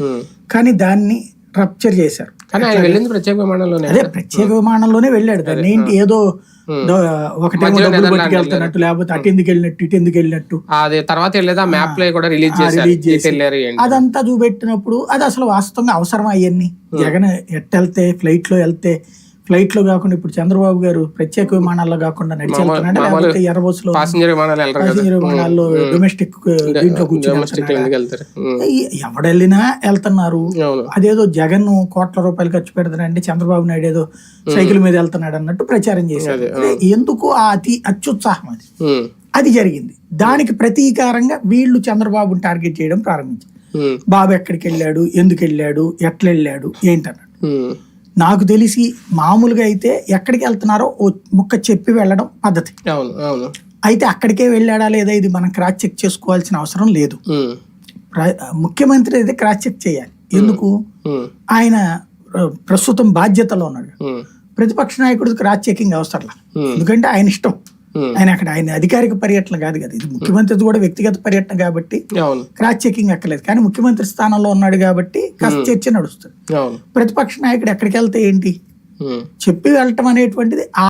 ఉమ్. కానీ దాన్ని రప్చర్ చేశారు. కానీ ఆయన వెళ్ళింది ప్రత్యేక విమానంలోనే అదే ప్రత్యేక విమానంలోనే వెళ్ళాడు. దాన్ని ఏంటి? ఏదో దో- ఒకటేమో డబ్బులు పట్టుకెళ్తున్నట్టు లేకపోతే అటు ఎందుకు వెళ్ళినట్టు ఇటు ఎందుకు వెళ్ళినట్టు. అది తర్వాత వెళ్ళేది? ఆ మ్యాప్లో కూడా రిలీజ్ చేశారు. ఎటు అదంతా చూపెట్టినప్పుడు అది అసలు వాస్తవంగా అవసరం అయ్యన్ని జగన్ ఎట్టెళ్తే ఫ్లైట్లో వెళ్తే ఫ్లైట్లో కాకుండా ఇప్పుడు చంద్రబాబు గారు ప్రత్యేక విమానాల్లో కాకుండా లేకపోతే ఎర్ర బస్సులో ప్యాసింజర్ విమానాల్లో డొమెస్టిక్ దీంట్లో కూర్చొని ఉమ్. ఎ- ఎవడెళ్ళినా వెళ్తున్నారు. అదేదో జగన్ కోట్ల రూపాయలు ఖర్చు పెడతానంటే చంద్రబాబు నాయుడు ఏదో సైకిల్ మీద వెళ్తున్నాడు అన్నట్టు ప్రచారం చేశారు. ఎందుకు ఆ అతి అత్యుత్సాహం అది. అది జరిగింది. దానికి ప్రతీకారంగా వీళ్ళు చంద్రబాబుని టార్గెట్ చేయడం ప్రారంభించారు. బాబు ఎక్కడికి వెళ్ళాడు? ఎందుకు వెళ్ళాడు? ఎట్లా వెళ్ళాడు? ఏంటన్నాడు. నాకు తెలిసి మామూలుగా అయితే ఎక్కడికి వెళ్తున్నారో ఓ ముక్క చెప్పి వెళ్ళడం పద్ధతి అయితే అక్కడికే వెళ్ళాడా లేదా ఇది మనం క్రాస్ చెక్ చేసుకోవాల్సిన అవసరం లేదు ముఖ్యమంత్రి అయితే క్రాస్ చెక్ చేయాలి ఎందుకు. ఆయన ప్రస్తుతం బాధ్యతలో ఉన్నాడు. ప్రతిపక్ష నాయకుడికి క్రాస్ చెకింగ్ అవసరం లేదు. ఎందుకంటే ఆయన ఇష్టం. ఆయన అక్కడ ఆయన అధికారిక పర్యటన కాదు కదా. ఇది ముఖ్యమంత్రిది కూడా వ్యక్తిగత పర్యటన కాబట్టి క్రాస్ చెకింగ్ అక్కర్లేదు. కానీ ముఖ్యమంత్రి స్థానంలో ఉన్నాడు కాబట్టి కాస్త చర్చ నడుస్తుంది. ప్రతిపక్ష నాయకుడు ఎక్కడికి వెళ్తే ఏంటి. చెప్పి వెళ్ళటం అనేటువంటిది